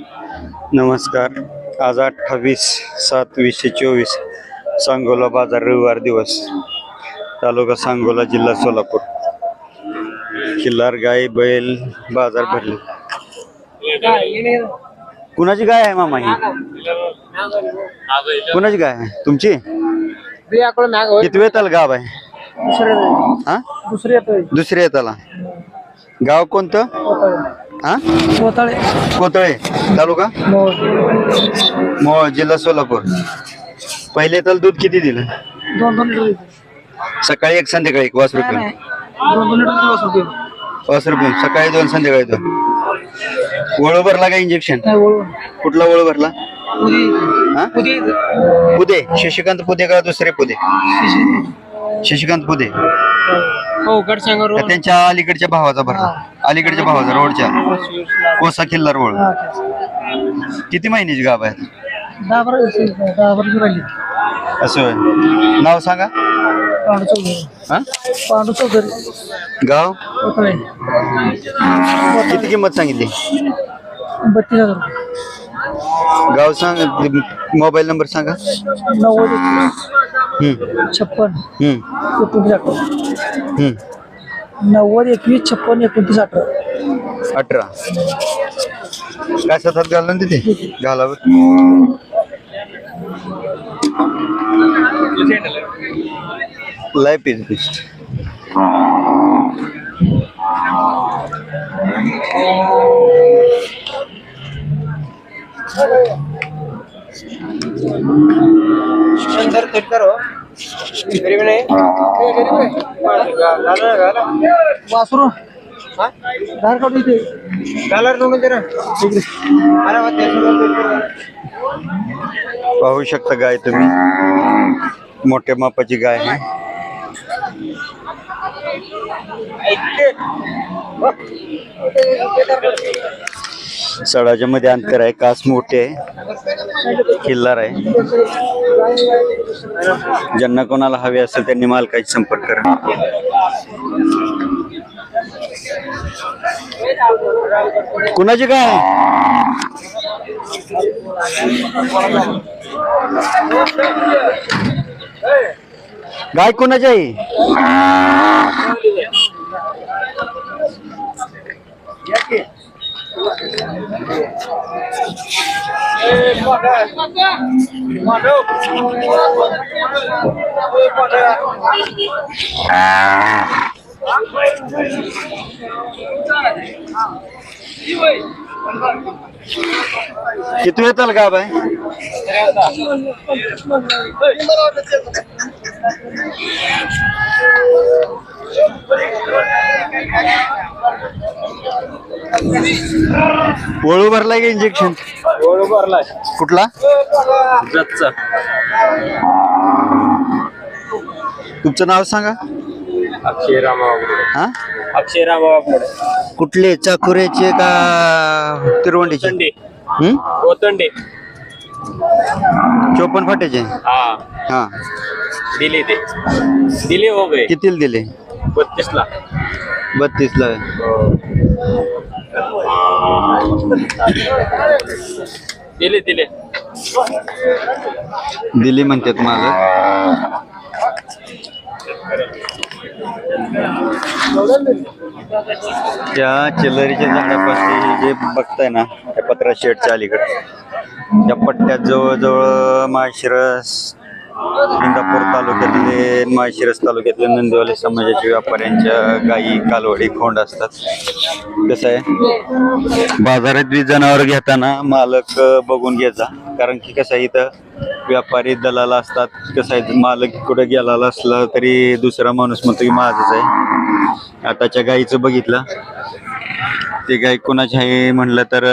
नमस्कार. आज अठ्ठावीस सात वीसशे चोवीस सांगोला बाजार रविवार दिवस तालुका सांगोला जिल्हा सोलापूर. खिल्लार गाय बैल बाजार भरले. कुणाची गाय आहे मामा ही? कुणाची गाय आहे? तुमची? किती वेळ त्याला गाव आहे? हा? दुसऱ्या येताला. गाव कोणतं? हा तालुका? मोहोळ. जिल्हा सोलापूर. पहिले तर दूध किती दिलं? दोन दोन लिटर येते. सकाळी एक संध्याकाळी एक वास रुपये. दोन लिटर सकाळी दोन संध्याकाळी दोन. वळू भरला का इंजेक्शन कुठला वळू भरला? पुदी. हा शशिकांत पुदे का दुसरे पुदे? शशिकांत. पुदे. हो का त्यांच्या अलीकडच्या भावाचा भरला? अलीकडच्या भावाचा रोडच्या? कोसा किल्लार वळू किती महिन्याची गाव आहे? दहा बारा दहा बारा राहिली. असं होय. नाव सांगा. पांडू चौधरी. हा? पांडू चौधरी. गाव? किती किंमत सांगितली? बत्तीस हजार रुपये. गाव सांग मोबाईल नंबर सांगा. नव्वद हम्म, छप्पन. हम्म, अठरा. नव्वद एकवीस छप्पन एकोणतीस अठरा. अठरा. काय सतत घालून तिथे? घालावं. लाईफ इज बेस्ट वासरू धार काढू इथे पाहू शकता गाय तुम्ही. मोठ्या मापाची गाय आहे. सडाच्या मध्ये अंतर आहे कास मोठे आहे. किल्लार आहे. ज्यांना कोणाला हवे असेल त्यांनी मालकाशी संपर्क करा. कुणाची काय गाय कुणाची आहे? किती येताल का आहे वळू भरलाय का इंजेक्शन कुठला? तुमचं नाव सांगा. अक्षय हा? अक्षय रामाबाबू कुठले? चाकुऱ्याचे का तिरवंडीचे? कोतंडे चोपन्न फाट्याचे? हा. हा. दिले ते. दिले हो गए कितीला दिले? बत्तीस ला बत्तीस ला दिले दिले. दिली म्हणतात मला त्या चिलरीच्या झाडापाशी जे बघताय ना त्या पत्रा शेडच्या अलीकडे त्या पट्ट्यात जवळजवळ माळशिरस इंदापूर तालुक्यातले माळशिरस तालुक्यातले नंदीवाले समाजाच्या व्यापाऱ्यांच्या गायी कालवडी खोंड असतात. कसं आहे? बाजारात बी जनावर घेताना मालक बघून घ्यायचा कारण की कसं आहे इथं व्यापारी दलाल असतात. कसं आहे मालक कुठे गेलेला असला तरी दुसरा माणूस म्हणतो की माझंच आहे. आताच्या गाईचं बघितलं. ते गाय कोणाची आहे म्हणलं तर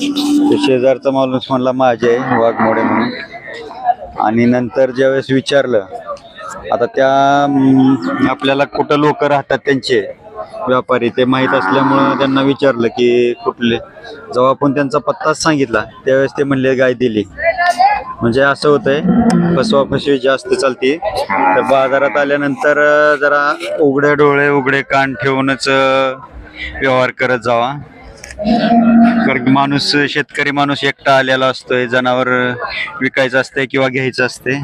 ते शेजारचा माणूस म्हणला माझे आहे वाघमोडे म्हणून. आणि नंतर ज्यावेळेस विचारलं आता त्या आपल्याला कुठं लोक राहतात त्यांचे व्यापारी ते माहीत असल्यामुळं त्यांना विचारलं की कुठले. जेव्हा आपण त्यांचा पत्ताच सांगितला त्यावेळेस ते म्हणले गाय दिली. म्हणजे असं होतंय फसवा फसवी जास्त चालते तर बाजारात आल्यानंतर जरा उघडे डोळे उघडे कान ठेवूनच व्यवहार करत जावा. कारण की माणूस शेतकरी माणूस एकटा आलेला असतोय जनावर विकायचं असतंय किंवा घ्यायचं असते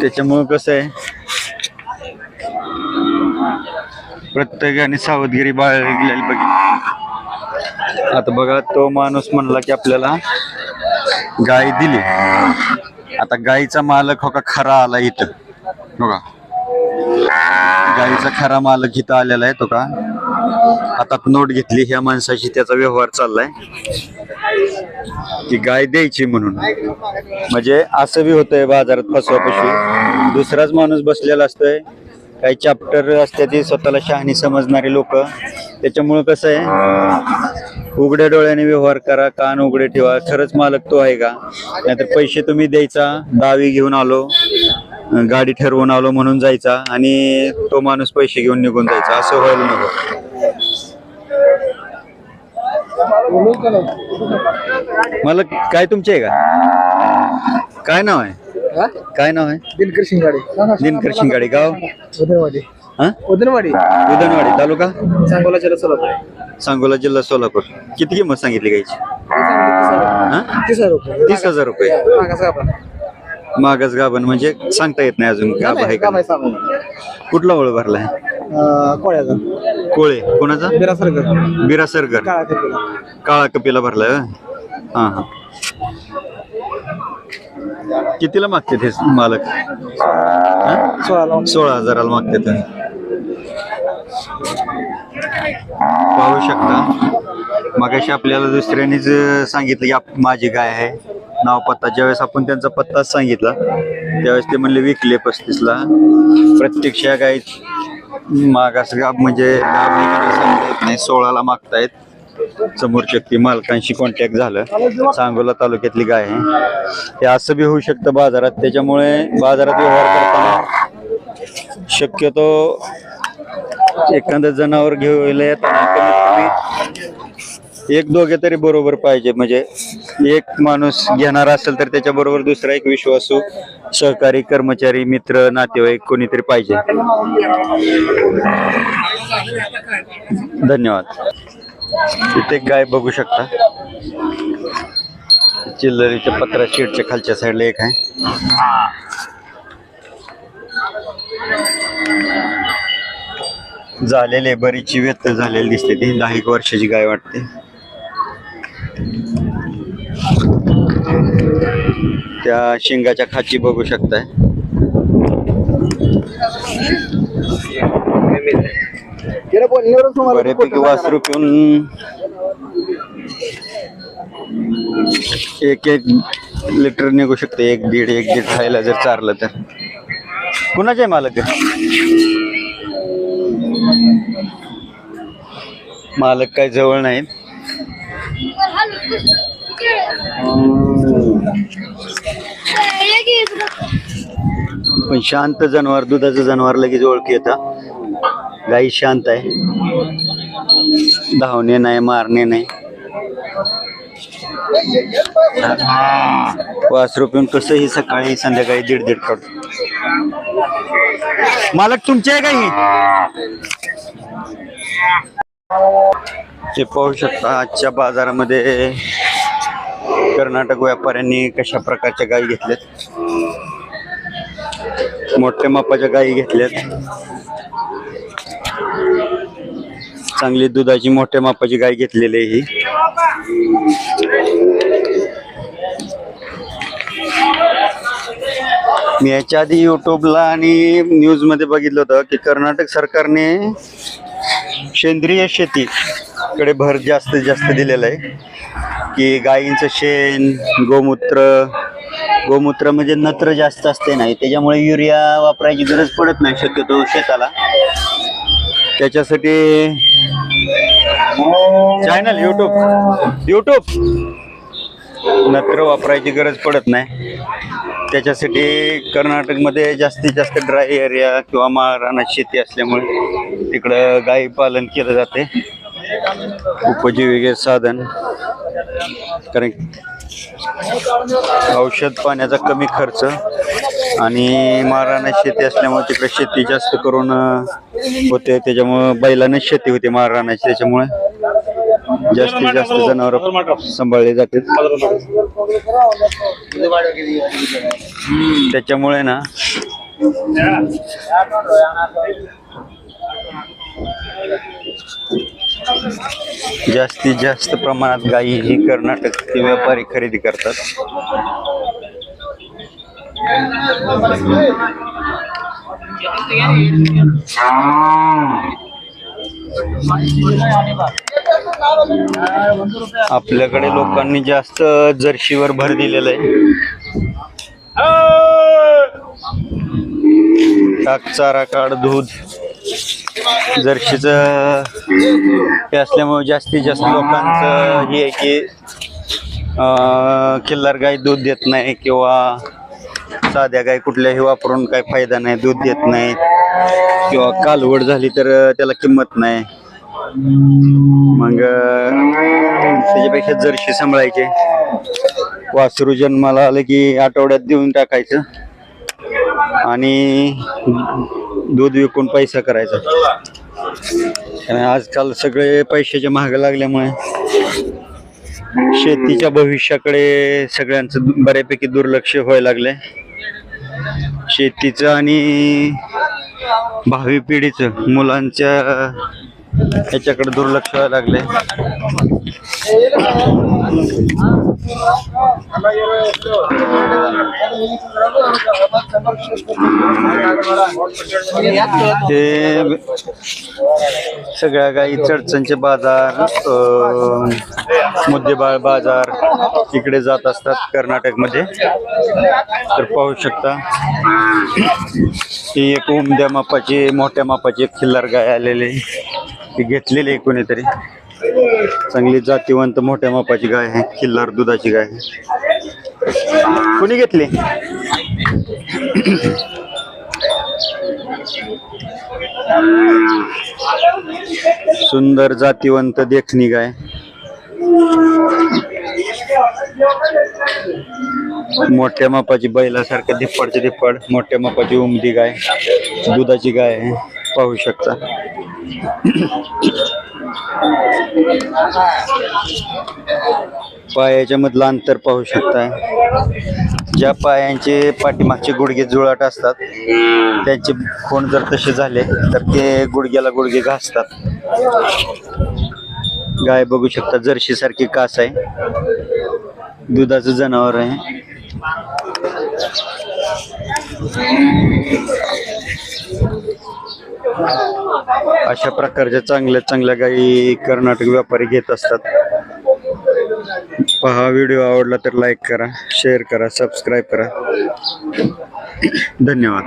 त्याच्यामुळं कसं आहे? प्रत्येकाने सावधगिरी बाळगलेली बघितली आता बघा तो माणूस म्हणला की आपल्याला गाय दिली. आता गायीचा मालक हो का खरा आला इथं? बघा. गाडीचा खरा मालक इथं आलेला आहे तो का? हातात नोट घेतली ह्या माणसाशी त्याचा व्यवहार चाललाय. की गाय द्यायची म्हणून. म्हणजे असं बी होतंय बाजारात फसवापशी दुसराच माणूस बसलेला असतोय. काही चॅप्टर असते ती स्वतःला शहाणी समजणारी लोक. त्याच्यामुळं कसं आहे? उघड्या डोळ्याने व्यवहार करा कान उघडे ठेवा. खरंच मालक तो आहे का? नाहीतर पैसे तुम्ही द्यायचा दावी घेऊन आलो. गाडी ठरवून आलो म्हणून जायचा आणि तो माणूस पैसे घेऊन निघून जायचा. असं व्हायला नको. मला काय तुमचे आहे का? काय नाव आहे? काय नाव आहे? दिनकर शिंगाडे. दिनकर शिंगाडे. गाव? उदनवाडी उदनवाडी उदनवाडी तालुका? सांगोला जिल्हा सोलापूर. सांगोला जिल्हा सोलापूर. किती किंमत सांगितली गायची तीस हजार. रुपये. तीस हजार रुपये. मागास गाभण म्हणजे सांगता येत नाही अजून गाभ आहे का नाही. कुठला ओळ भरलाय? कोळ्याचा. कोळे. कोणाचा? बिरासरकर. बिरासरकर. काळा कपिला. काळा कपिला भरलाय? हा हा. कितीला मागते ते मालक? हा? सोळा लावून. सोळा हजाराला मागते तर पाहू शकता. मगाशी आपल्याला दुसऱ्यानेच सांगितलं की आप- माझी गाय आहे. नाव पत्ता. ज्यावेळेस आपण त्यांचा पत्ताच सांगितला त्यावेळेस ते म्हणले विकले पस्तीसला प्रत्यक्ष या गाय मागास गाब म्हणजे सांगता येत नाही सोळाला मागतायत. समोरच्या शक्ती मालकांशी कॉन्टॅक्ट झालं. सांगोला तालुक्यातली गाय आहे. हे असं बी होऊ शकतं बाजारात. त्याच्यामुळे बाजारात व्यवहार करताना शक्यतो एखादं जनावर घेऊन कमीत कमी एक दोघे तरी बरोबर पाहिजे. म्हणजे एक माणूस घेणार असेल तर त्याच्या बरोबर दुसरा एक विश्वासू सहकारी कर्मचारी मित्र नातेवाईक कोणीतरी पाहिजे. धन्यवाद. इथे एक गाय बघू शकता. चिल्लरीच्या पत्रा शेडच्या खालच्या साईडला एक आहे. झालेले बरीचशी व्यक्त झालेली दिसते ती. दहा एक वर्षाची गाय वाटते. त्या शिंगाच्या खाची बघू शकताय. फोटो वासरू पिऊन एक एक लिटर निघू शकते एक दीड एक दीड खायला जर चारलं तर. कुणाचे मालक आहे? मालक काय जवळ नाहीत. पण शांत जनावर दुधाचं जनावर लगेच ओळखी येतं. गाई शांत आहे. धावणे नाही मारणे नाही. वासरू पिऊन कसंही सकाळी संध्याकाळी दीड दीड काढतो मालक तुमचे आहे काही ते पाहू शकता आजच्या बाजारामध्ये कर्नाटक व्यापाऱ्यांनी कशा प्रकारच्या गायी घेतल्यात? मोठ्या मापाच्या गायी घेतल्यात. चांगली दुधाची मोठ्या मापाची गाय घेतलेली आहे ही. मी याच्या आधी युट्यूबला आणि न्यूजमध्ये बघितलं होतं की कर्नाटक सरकारने सेंद्रिय शेतीकडे भर जास्तीत जास्त दिलेला आहे. की गायींचं शेण गोमूत्र गोमूत्र म्हणजे नत्र जास्त असते नाही त्याच्यामुळे युरिया वापरायची गरज पडत नाही शक्यतो शेताला. त्याच्यासाठी चॅनल युट्यूब युट्यूब नत्र वापरायची गरज पडत नाही. त्याच्यासाठी कर्नाटकमध्ये जास्तीत जास्त ड्राय एरिया किंवा माळरानात शेती असल्यामुळे तिकडं गाई पालन केलं जाते. उपजीविके साधन. कारण औषध पाण्याचा कमी खर्च आणि महाराणा शेती असल्यामुळे तिकडे शेती जास्त करून होते. त्याच्यामुळं बैलानेच शेती होते महाराणाची. त्याच्यामुळे जास्तीत जास्त जनावर सांभाळले जाते त्याच्यामुळे ना जास्तीत जास्त प्रमाणात गायी ही कर्नाटकचे व्यापारी खरेदी करतात. आपल्याकडे लोकांनी जास्त जर्शीवर भर दिलेला आहे. टाक चारा काढ दूध. जर्शीच हे असल्यामुळे जास्तीत जास्त लोकांचं हे आहे की अं, किल्लार गाय दूध देत नाही किंवा साध्या गाय कुठल्याही वापरून काही फायदा नाही दूध देत नाही. किंवा कालवड झाली तर त्याला किंमत नाही. मग त्याच्यापेक्षा जर्शी सांभाळायचे. वासरू जन्माला आलं की आठवड्यात देऊन टाकायचं. आणि दूध विकून पैसा करायचा. आणि आजकाल सगळे पैशाचे महाग लागल्यामुळे शेतीच्या भविष्याकडे सगळ्यांचं बऱ्यापैकी दुर्लक्ष व्हायला लागलंय. शेतीचं आणि भावी पिढीचं मुलांच्या याच्याकडे दुर्लक्ष व्हायला लागले. ते सगळ्या गाई चडचणचे बाजार मुद्देबाळ बाजार इकडे जात असतात कर्नाटकमध्ये. तर पाहू शकता ही एक उमद्या मापाची मोठ्या मापाची एक खिल्लार गाय आलेली ती घेतलेली आहे कोणीतरी. चांगली जातीवंत मोठ्या मापाची गाय आहे खिल्लार दुधाची गाय आहे. कोणी घेतली? सुंदर जातीवंत देखणी गाय. मोठ्या मापाची बैलासारखं धिप्पडचे धिप्पड मोठ्या मापाची उमदी गाय दुधाची गाय आहे. पाहू शकता. पायाच्या मधलं अंतर पाहू शकता ज्या पायांचे पाठीमागचे गुडघे जुळाट असतात त्यांचे खून जर तसे झाले तर ते गुडघ्याला गुडघे घासतात. गाय बघू शकता जर्शी सारखी कास आहे. दुधाचं जनावर आहे. अशा प्रकारच्या चांगल्या चांगल्या गायी कर्नाटक व्यापारी घेत असतात. पहा व्हिडिओ आवडला तर लाईक करा शेअर करा सबस्क्राईब करा. धन्यवाद.